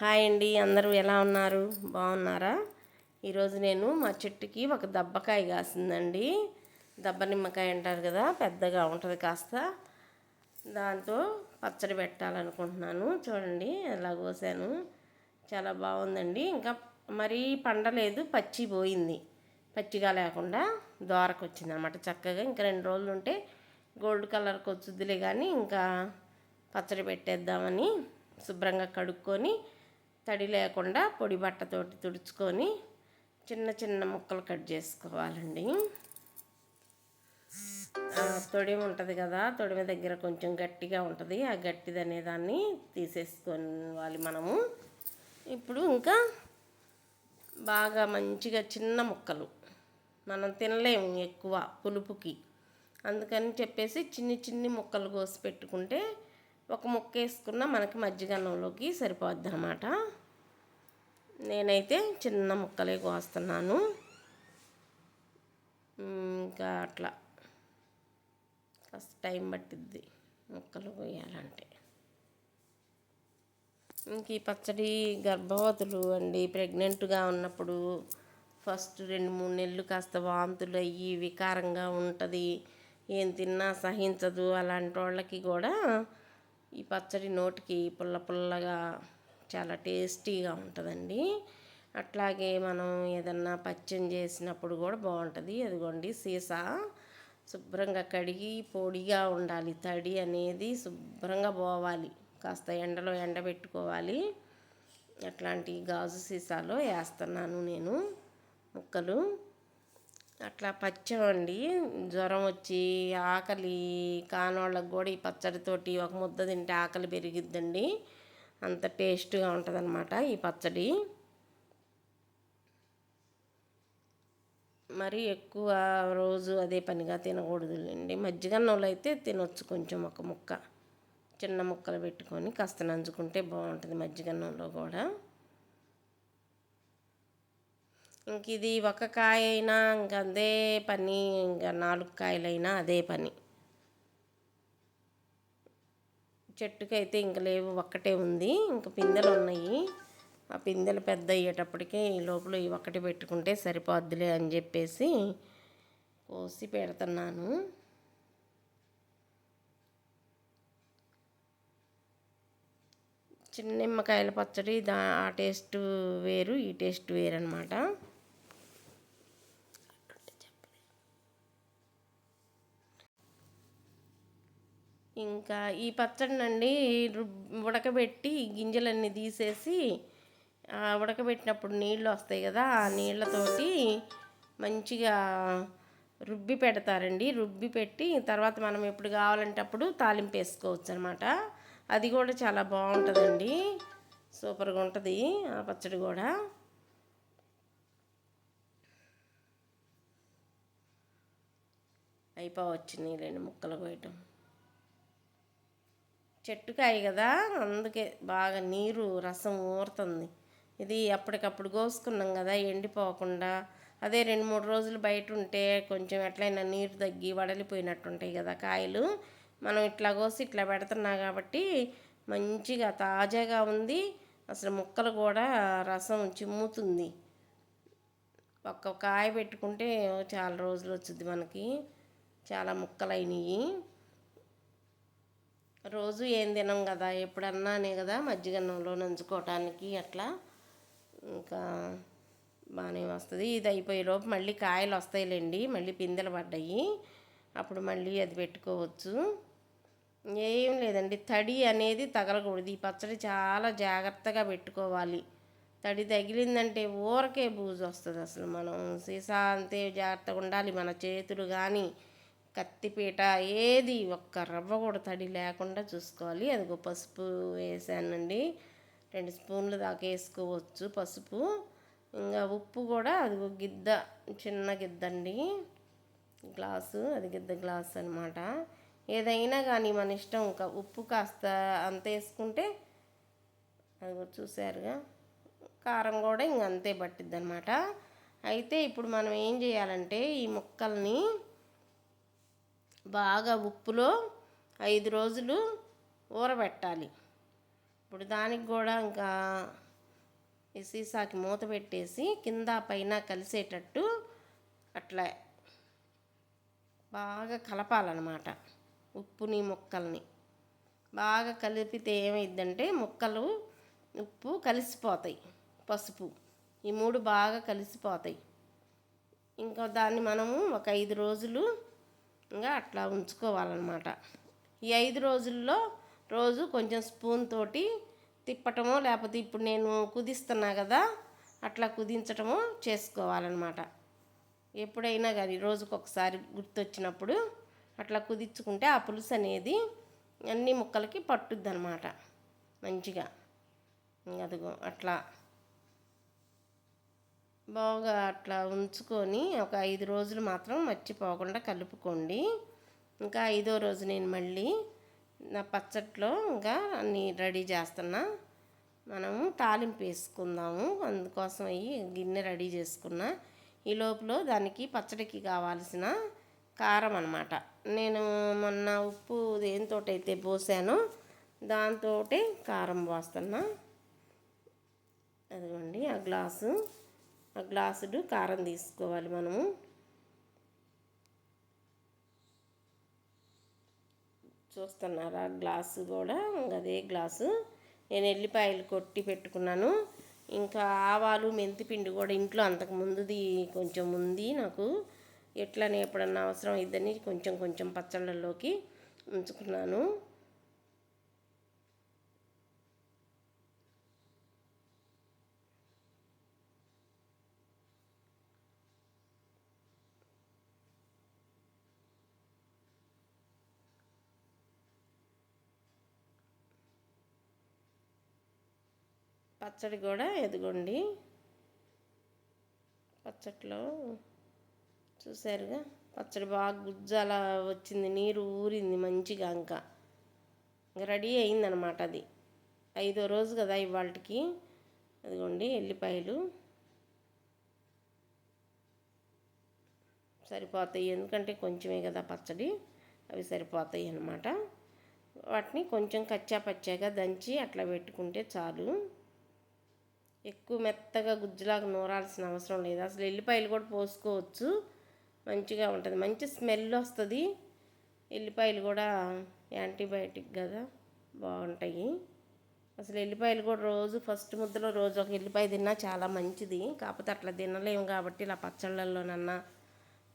Hi అండి అందరూ ఎలా ఉన్నారు? బాగున్నారా? ఈరోజు నేను మా చెట్టుకి ఒక దబ్బకాయ కాసిందండి. దబ్బ నిమ్మకాయ అంటారు కదా పెద్దగా ఉంటుంది కాస్త. దాంతో పచ్చడి పెట్టాలనుకుంటున్నాను. చూడండి ఎలా కోసాను. చాలా బాగుందండి. ఇంకా మరీ పండలేదు పచ్చి పోయింది. పచ్చిగా లేకుండా దోరకు వచ్చింది అనమాట చక్కగా. ఇంకా రెండు రోజులు ఉంటే గోల్డ్ కలర్కి వచ్చుద్దిలే కానీ ఇంకా పచ్చడి పెట్టేద్దామని శుభ్రంగా కడుక్కొని తడి లేకుండా పొడి బట్టతోటి తుడుచుకొని చిన్న చిన్న ముక్కలు కట్ చేసుకోవాలండి. తొడిమి ఉంటుంది కదా తొడిమ దగ్గర కొంచెం గట్టిగా ఉంటుంది. ఆ గట్టిది అనేదాన్ని తీసేసుకోవాలి మనము. ఇప్పుడు ఇంకా బాగా మంచిగా చిన్న ముక్కలు. మనం తినలేము ఎక్కువ పులుపుకి. అందుకని చెప్పేసి చిన్ని చిన్ని ముక్కలు కోసి పెట్టుకుంటే ఒక ముక్క వేసుకున్న మనకి మజ్జిగన్నంలోకి సరిపోద్ది అనమాట నేనైతే చిన్న ముక్కలే కోస్తున్నాను. ఇంకా అట్లా. కాస్త టైం పట్టిద్ది ముక్కలు కోయాలంటే. ఇంక ఈ పచ్చడి గర్భవతులు అండి. ప్రెగ్నెంట్గా ఉన్నప్పుడు ఫస్ట్ రెండు మూడు నెలలు కాస్త వాంతులు అయ్యి వికారంగా ఉంటుంది. ఏం తిన్నా సహించదు. అలాంటి వాళ్ళకి కూడా ఈ పచ్చడి నోటికి పుల్ల పుల్లగా చాలా టేస్టీగా ఉంటుందండి. అట్లాగే మనం ఏదన్నా పచ్చం చేసినప్పుడు కూడా బాగుంటుంది. అదిగోండి సీసా. శుభ్రంగా కడిగి పొడిగా ఉండాలి. తడి అనేది శుభ్రంగా పోవాలి. కాస్త ఎండలో ఎండబెట్టుకోవాలి. అట్లాంటి గాజు సీసాలో వేస్తున్నాను నేను ముక్కలు. అట్లా పచ్చమండి. జ్వరం వచ్చి ఆకలి కానోళ్ళకి కూడా ఈ పచ్చడితోటి ఒక ముద్ద తింటే ఆకలి పెరిగిద్దండి. అంత టేస్ట్గా ఉంటుంది ఈ పచ్చడి. మరి ఎక్కువ రోజు అదే పనిగా తినకూడదులేండి. మజ్జిగన్నంలో అయితే తినొచ్చు కొంచెం ఒక ముక్క. చిన్న ముక్కలు పెట్టుకొని కాస్త నంచుకుంటే బాగుంటుంది మజ్జిగన్నంలో కూడా. ఇంక ఇది ఒక కాయ అయినా ఇంక అదే పని ఇంకా నాలుగు కాయలైనా అదే పని. చెట్టుకైతే ఇంక లేవు ఒక్కటే ఉంది. ఇంక పిందెలు ఉన్నాయి. ఆ పిందెలు పెద్ద అయ్యేటప్పటికి ఈ లోపల ఈ ఒక్కటి పెట్టుకుంటే సరిపోద్దులే అని చెప్పేసి కోసి పెడుతున్నాను. చిన్న నిమ్మకాయల పచ్చడి దా ఆ టేస్ట్ వేరు ఈ టేస్ట్ వేరు అనమాట ఇంకా ఈ పచ్చడినండి ఉడకబెట్టి గింజలన్నీ తీసేసి ఉడకబెట్టినప్పుడు నీళ్ళు వస్తాయి కదా ఆ నీళ్ళతోటి మంచిగా రుబ్బి పెడతారండి. రుబ్బి పెట్టి తర్వాత మనం ఎప్పుడు కావాలంటే అప్పుడు తాలింపు వేసుకోవచ్చు అనమాట అది కూడా చాలా బాగుంటుందండి. సూపర్గా ఉంటుంది ఆ పచ్చడి కూడా. అయిపోవచ్చు రెండు ముక్కలు కోయటం చెట్టుకాయ కదా అందుకే బాగా నీరు రసం ఊరుతుంది. ఇది అప్పటికప్పుడు కోసుకున్నాం కదా ఎండిపోకుండా. అదే రెండు మూడు రోజులు బయట ఉంటే కొంచెం ఎట్లయినా నీరు తగ్గి వడలిపోయినట్టు ఉంటాయి కదా కాయలు. మనం ఇట్లా కోసి ఇట్లా పెడుతున్నా కాబట్టి మంచిగా తాజాగా ఉంది. అసలు ముక్కలు కూడా రసం చిమ్ముతుంది. ఒక్క కాయ పెట్టుకుంటే చాలా రోజులు వచ్చింది మనకి. చాలా ముక్కలు అయినాయి రోజు ఏం తినం కదా? ఎప్పుడన్నానే కదా మజ్జిగన్నంలో నంచుకోవటానికి అట్లా. ఇంకా బాగానే వస్తుంది. ఇది అయిపోయేలోపు మళ్ళీ కాయలు వస్తాయిలేండి. మళ్ళీ పిందెలు పడ్డాయి. అప్పుడు మళ్ళీ అది పెట్టుకోవచ్చు. ఏం లేదండి. తడి అనేది తగలకూడదు. ఈ పచ్చడి చాలా జాగ్రత్తగా పెట్టుకోవాలి. తడి తగిలిందంటే ఊరకే బూజు వస్తుంది అసలు మనం. సీసా అంతే జాగ్రత్తగా ఉండాలి మన చేతులు కానీ కత్తిపీట ఏది ఒక్క రవ్వ కూడా తడి లేకుండా చూసుకోవాలి. అది పసుపు వేసానండి. రెండు స్పూన్లు దాకా వేసుకోవచ్చు పసుపు. ఇంకా ఉప్పు కూడా అది గిద్ద చిన్న గిద్ద అండి. గ్లాసు అది గిద్ద గ్లాస్ అనమాట ఏదైనా కానీ మన ఇష్టం ఇంకా ఉప్పు కాస్త అంత వేసుకుంటే అది చూసారుగా కారం కూడా ఇంక అంతే పట్టిద్ది అనమాట అయితే ఇప్పుడు మనం ఏం చేయాలంటే ఈ ముక్కల్ని బాగా ఉప్పులో ఐదు రోజులు ఊరబెట్టాలి. ఇప్పుడు దానికి కూడా ఇంకా ఈ సీసాకి మూత పెట్టేసి కింద పైన కలిసేటట్టు అట్లా బాగా కలపాలన్నమాట ఉప్పుని ముక్కల్ని. బాగా కలిపితే ఏమైందంటే ముక్కలు ఉప్పు కలిసిపోతాయి పసుపు. ఈ మూడు బాగా కలిసిపోతాయి. ఇంకా దాన్ని మనము ఒక ఐదు రోజులు ఇంకా అట్లా ఉంచుకోవాలన్నమాట. ఈ ఐదు రోజుల్లో రోజు కొంచెం స్పూన్ తోటి తిప్పటమో లేకపోతే ఇప్పుడు నేను కుదిస్తున్నా కదా అట్లా కుదించటము చేసుకోవాలన్నమాట. ఎప్పుడైనా కానీ రోజుకు ఒకసారి గుర్తొచ్చినప్పుడు అట్లా కుదించుకుంటే ఆ పులుసు అనేది అన్ని ముక్కలకి పట్టుద్ది అనమాట మంచిగా. అదిగో అట్లా. బాగా అట్లా ఉంచుకొని ఒక ఐదు రోజులు మాత్రం మర్చిపోకుండా కలుపుకోండి. ఇంకా ఐదో రోజు నేను మళ్ళీ నా పచ్చట్లో ఇంకా అన్నీ రెడీ చేస్తున్నా. మనము తాలింపు వేసుకుందాము. అందుకోసం అయ్యి గిన్నె రెడీ చేసుకున్నా. ఈ లోపల దానికి పచ్చడికి కావాల్సిన కారం అనమాట నేను మొన్న ఉప్పు దేంతో అయితే పోసానో దాంతో కారం పోస్తున్నా. అదిగోండి ఆ గ్లాసు. గ్లాసుడు కారం తీసుకోవాలి మనము. చూస్తున్నారా? గ్లాసు కూడా అదే గ్లాసు. నేను ఎల్లిపాయలు కొట్టి పెట్టుకున్నాను. ఇంకా ఆవాలు మెంతిపిండి కూడా ఇంట్లో అంతకు ముందుది కొంచెం ఉంది నాకు. ఎట్లనే ఎప్పుడన్నా అవసరం ఇద్దని కొంచెం కొంచెం పచ్చళ్ళలోకి ఉంచుకున్నాను. పచ్చడి కూడా ఎదుగుండి. పచ్చట్లో చూసారుగా పచ్చడి బాగా గుజ్జాల వచ్చింది నీరు ఊరింది మంచిగా ఇంకా. రెడీ అయిందనమాట అది. ఐదో రోజు కదా ఇవాళకి అదిగోండి ఎల్లిపాయలు. సరిపోతాయి ఎందుకంటే కొంచెమే కదా పచ్చడి. అవి సరిపోతాయి అన్నమాట. వాటిని కొంచెం కచ్చా పచ్చాగా దంచి అట్లా పెట్టుకుంటే చాలు. ఎక్కువ మెత్తగా గుజ్జులాగా నూరాల్సిన అవసరం లేదు. అసలు ఎల్లిపాయలు కూడా పోసుకోవచ్చు. మంచిగా ఉంటుంది. మంచి స్మెల్ వస్తుంది. ఎల్లిపాయలు కూడా యాంటీబయాటిక్ కదా బాగుంటాయి. అసలు ఎల్లిపాయలు కూడా రోజు ఫస్ట్ ముద్దలో రోజు ఒక ఎల్లిపాయ తిన్నా చాలా మంచిది. కాకపోతే అట్లా తినలేము కాబట్టి ఇలా పచ్చళ్ళల్లోనన్నా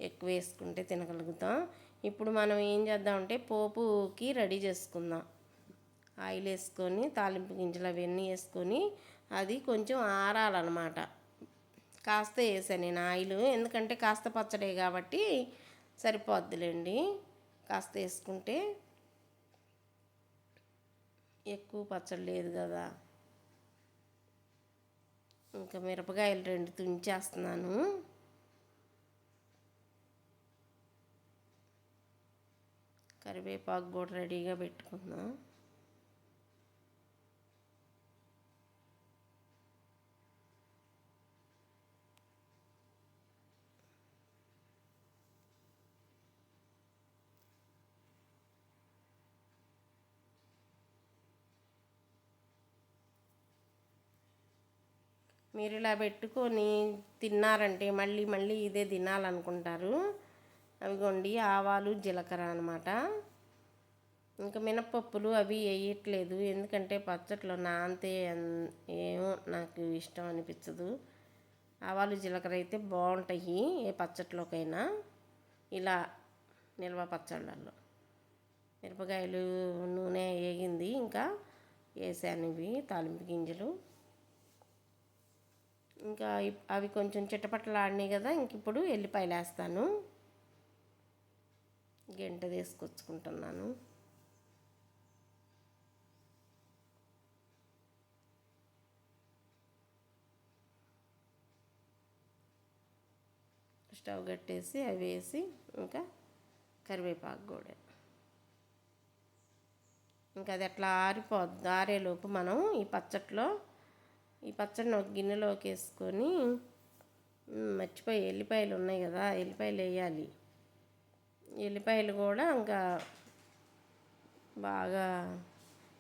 ఎక్కువ వేసుకుంటే తినగలుగుతాం. ఇప్పుడు మనం ఏం చేద్దామంటే పోపుకి రెడీ చేసుకుందాం. ఆయిల్ వేసుకొని తాలింపు గింజలు అవన్నీ వేసుకొని అది కొంచెం ఆరాలన్నమాట. కాస్త వేసాను నేను ఆయిల్. ఎందుకంటే కాస్త పచ్చడే కాబట్టి సరిపోద్దులేండి. కాస్త వేసుకుంటే ఎక్కువ పచ్చడి లేదు కదా. ఇంకా మిరపకాయలు రెండు తుంచేస్తున్నాను. కరివేపాకు కూడా రెడీగా పెట్టుకుందాం మీరు ఇలా పెట్టుకొని తిన్నారంటే మళ్ళీ మళ్ళీ ఇదే తినాలనుకుంటారు. అవిగోండి ఆవాలు జీలకర్ర అనమాట ఇంకా మినపప్పులు అవి వేయట్లేదు. ఎందుకంటే పచ్చట్లో నాంతే ఏమో నాకు ఇష్టం అనిపించదు. ఆవాలు జీలకర్ర అయితే బాగుంటాయి ఏ పచ్చట్లోకైనా. ఇలా నిల్వ పచ్చళ్ళల్లో. మిరపకాయలు నూనె వేగింది. ఇంకా వేసాను ఇవి తాలింపు గింజలు. ఇంకా అవి కొంచెం చిట్టపట్టలాడినాయి కదా ఇంక ఇప్పుడు ఎల్లిపాయలు వేస్తాను. గంట తీసుకొచ్చుకుంటున్నాను. స్టవ్ కట్టేసి అవి వేసి ఇంకా కరివేపాకు కూడా. ఇంకా అది అట్లా ఆరిపోద్ది ఆరేలోపు మనం ఈ పచ్చట్లో ఈ పచ్చడిని ఒక గిన్నెలోకి వేసుకొని మర్చిపోయి ఎల్లిపాయలు ఉన్నాయి కదా ఎల్లిపాయలు వేయాలి. ఎల్లిపాయలు కూడా ఇంకా బాగా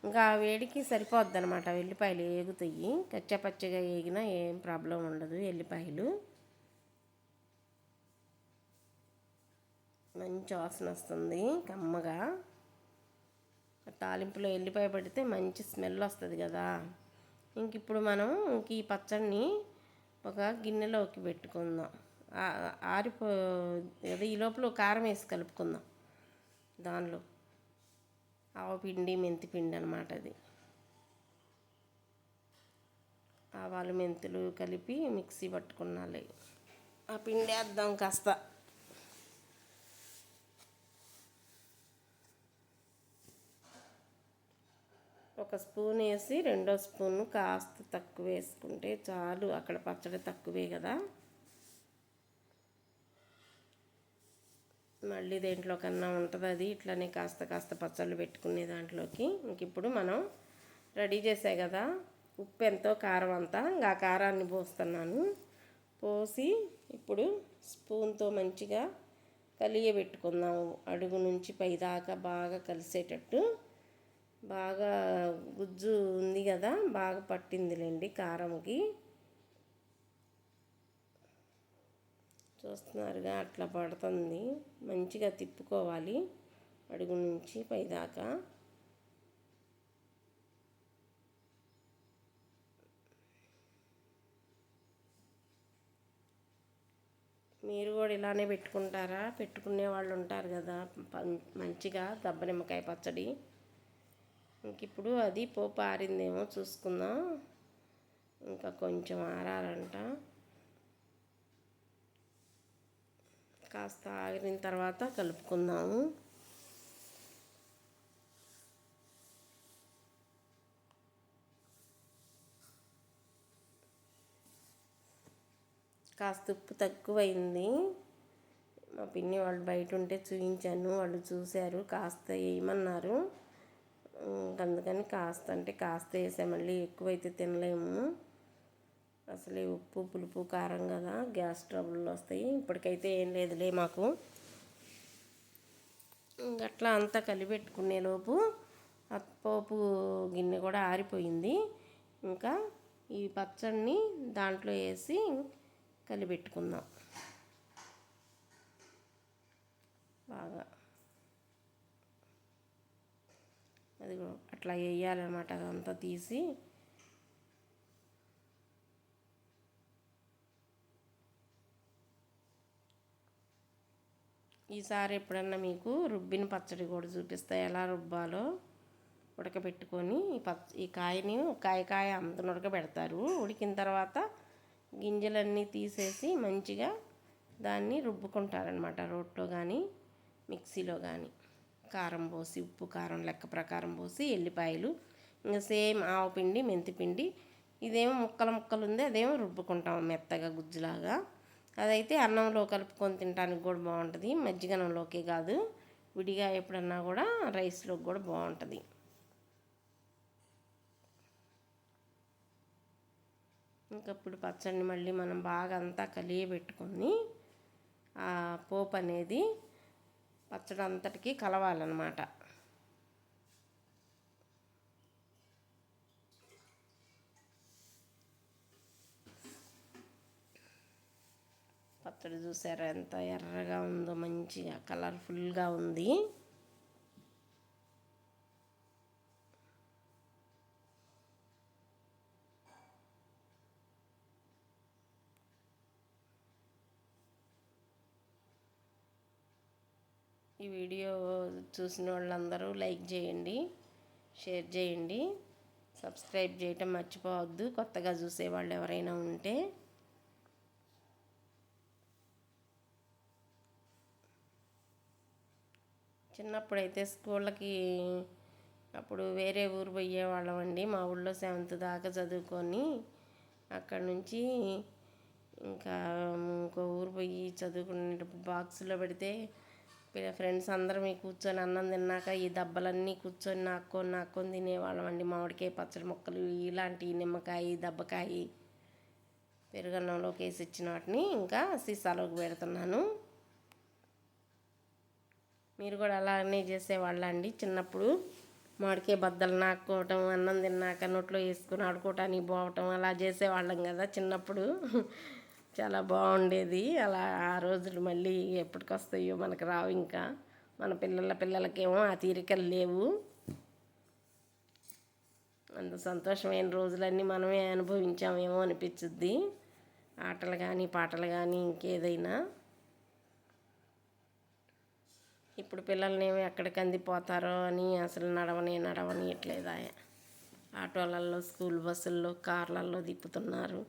ఇంకా ఆ వేడికి సరిపోద్ది అనమాట ఎల్లిపాయలు ఏగుతాయి. కచ్చపచ్చగా ఏగినా ఏం ప్రాబ్లం ఉండదు ఎల్లిపాయలు. మంచి వాసన వస్తుంది కమ్మగా. తాలింపులో ఎల్లిపాయ పడితే మంచి స్మెల్ వస్తుంది కదా. ఇంక ఇప్పుడు మనం ఇంక ఈ పచ్చడిని ఒక గిన్నెలోకి పెట్టుకుందాం. ఆరిపో అదే ఈ లోపల కారం వేసి కలుపుకుందాం. దానిలో ఆవపిండి మెంతి పిండి అనమాట అది. ఆవాలు మెంతులు కలిపి మిక్సీ పట్టుకున్నాలి. ఆ పిండి వేద్దాం కాస్త. ఒక స్పూన్ వేసి రెండో స్పూన్ కాస్త తక్కువ వేసుకుంటే చాలు. అక్కడ పచ్చడి తక్కువే కదా. మళ్ళీ దేంట్లో కన్నా ఉంటుంది అది. ఇట్లానే కాస్త కాస్త పచ్చళ్ళు పెట్టుకునే దాంట్లోకి. ఇంక ఇప్పుడు మనం రెడీ చేసే కదా. ఉప్పు ఎంతో కారం అంతా. ఇంకా కారాన్ని పోస్తున్నాను. పోసి ఇప్పుడు స్పూన్తో మంచిగా కలియబెట్టుకుందాము. అడుగు నుంచి పైదాకా బాగా కలిసేటట్టు. బాగా గుజ్జు ఉంది కదా బాగా పట్టిందిలేండి కారంకి. చూస్తున్నారుగా అట్లా పడుతుంది. మంచిగా తిప్పుకోవాలి అడుగు నుంచి పైదాకా. మీరు కూడా ఇలానే పెట్టుకుంటారా? పెట్టుకునే వాళ్ళు ఉంటారు కదా పం- మంచిగా దబ్బ నిమ్మకాయ పచ్చడి. ఇంక ఇప్పుడు అది పోపు ఆరిందేమో చూసుకుందాం. ఇంకా కొంచెం ఆరాలంట. కాస్త ఆగిన తర్వాత కలుపుకుందాము. కాస్త ఉప్పు తక్కువైంది. మా పిన్ని వాళ్ళు బయట ఉంటే చూపించాను వాళ్ళు చూశారు. కాస్త వేయమన్నారు. అందుకని కాస్త అంటే కాస్త వేసాం. మళ్ళీ ఎక్కువైతే తినలేము. అసలే ఉప్పు పులుపు కారం కదా గ్యాస్ ట్రబుల్ వస్తాయి. ఇప్పటికైతే ఏం లేదులే మాకు. అట్లా అంతా కలిపెట్టుకునే లోపు ఆ పోపు గిన్నె కూడా ఆరిపోయింది. ఇంకా ఈ పచ్చడిని దాంట్లో వేసి కలిపెట్టుకుందాం. బాగా అది అట్లా వేయాలన్నమాట అదంతా తీసి. ఈసారి ఎప్పుడన్నా మీకు రుబ్బిన పచ్చడి కూడా చూపిస్తా. ఎలా రుబ్బాలో ఉడకబెట్టుకొని ఈ పచ్చ ఈ కాయని కాయ కాయ అంత ఉడకబెడతారు. ఉడికిన తర్వాత గింజలన్నీ తీసేసి మంచిగా దాన్ని రుబ్బుకుంటారనమాట రోట్లో కానీ మిక్సీలో కానీ కారం పోసి ఉప్పు కారం లెక్క ప్రకారం పోసి ఎల్లిపాయలు ఇంకా సేమ్ ఆవపిండి మెంతిపిండి ఇదేమో ముక్కలు ముక్కలు ఉంది అదేమో రుబ్బుకుంటాం మెత్తగా గుజ్జులాగా. అదైతే అన్నంలో కలుపుకొని తినడానికి కూడా బాగుంటుంది. మజ్జిగనంలోకే కాదు విడిగా ఎప్పుడన్నా కూడా రైస్లోకి కూడా బాగుంటుంది. ఇంకప్పుడు పచ్చడిని మళ్ళీ మనం బాగా అంతా కలియబెట్టుకొని ఆ పోపు అనేది పచ్చడి అంతటికి కలవాలన్నమాట. పచ్చడి చూసారా ఎంత ఎర్రగా ఉందో మంచిగా కలర్ఫుల్గా ఉంది. ఈ వీడియో చూసిన వాళ్ళందరూ లైక్ చేయండి షేర్ చేయండి. సబ్స్క్రైబ్ చేయటం మర్చిపోవద్దు. కొత్తగా చూసేవాళ్ళు ఎవరైనా ఉంటే. చిన్నప్పుడైతే స్కూళ్ళకి అప్పుడు వేరే ఊరు పోయేవాళ్ళం అండి. మా ఊళ్ళో సెవెంత్ దాకా చదువుకొని అక్కడ నుంచి ఇంకా ఇంకో ఊరు పోయి చదువుకునేటప్పుడు బాక్స్లో పెడితే ఫ్రెండ్స్ అందరం ఈ కూర్చొని అన్నం తిన్నాక ఈ దెబ్బలన్నీ కూర్చొని నాక్కొని నాక్కొని తినేవాళ్ళం అండి. మామిడికాయ పచ్చడి ముక్కలు ఇలాంటి నిమ్మకాయ దెబ్బకాయ పెరుగన్నంలోకి వేసి ఇచ్చిన వాటిని ఇంకా సీసాలోకి పెడుతున్నాను. మీరు కూడా అలానే చేసేవాళ్ళ అండి చిన్నప్పుడు. మామిడికాయ బద్దలు నాక్కోవటం అన్నం తిన్నాక నోట్లో వేసుకుని ఆడుకోవటానికి పోవటం అలా చేసేవాళ్ళం కదా చిన్నప్పుడు. చాలా బాగుండేది. అలా ఆ రోజులు మళ్ళీ ఎప్పటికొస్తాయో మనకు రావు ఇంకా. మన పిల్లల పిల్లలకేమో ఆ తీరికలు లేవు. అంత సంతోషమైన రోజులన్నీ మనమే అనుభవించామేమో అనిపించుద్ది ఆటలు కానీ పాటలు కానీ ఇంకేదైనా. ఇప్పుడు పిల్లల్ని ఏమో ఎక్కడికి అందిపోతారో అని అసలు నడవని నడవనియట్లేదు ఆటోలలో స్కూల్ బస్సుల్లో కార్లలో తిప్పుతున్నారు.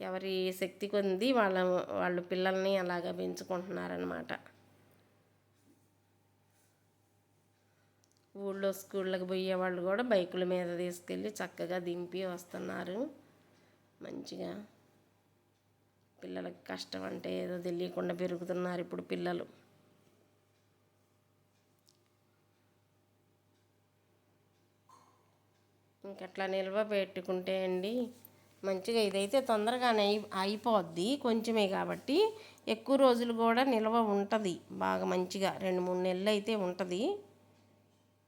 ఎవరి శక్తి కొంది వాళ్ళ వాళ్ళు పిల్లల్ని అలాగా పెంచుకుంటున్నారనమాట ఊళ్ళో స్కూళ్ళకి పోయే వాళ్ళు కూడా బైకుల మీద తీసుకెళ్ళి చక్కగా దింపి వస్తున్నారు. మంచిగా పిల్లలకి కష్టం అంటే ఏదో తెలియకుండా పెరుగుతున్నారు ఇప్పుడు పిల్లలు. ఇంకట్లా నిల్వ పెట్టుకుంటే అండి? మంచిగా ఇదైతే తొందరగానే అయి అయిపోద్ది కొంచెమే కాబట్టి ఎక్కువ రోజులు కూడా నిల్వ ఉంటుంది. బాగా మంచిగా రెండు మూడు నెలలు అయితే ఉంటుంది.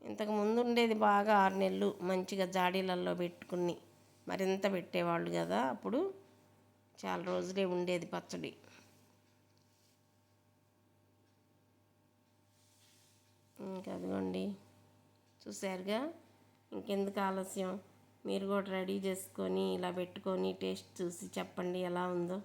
ఇంతకు ముందు ఉండేది బాగా ఆరు నెలలు మంచిగా జాడీలలో పెట్టుకుని మరింత పెట్టేవాళ్ళు కదా అప్పుడు చాలా రోజులే ఉండేది పచ్చడి. ఇంకా అదిగోండి. చూసారుగా ఇంకెందుకు ఆలస్యం? మీరు కూడా రెడీ చేసుకొని ఇలా పెట్టుకొని టేస్ట్ చూసి చెప్పండి ఎలా ఉందో.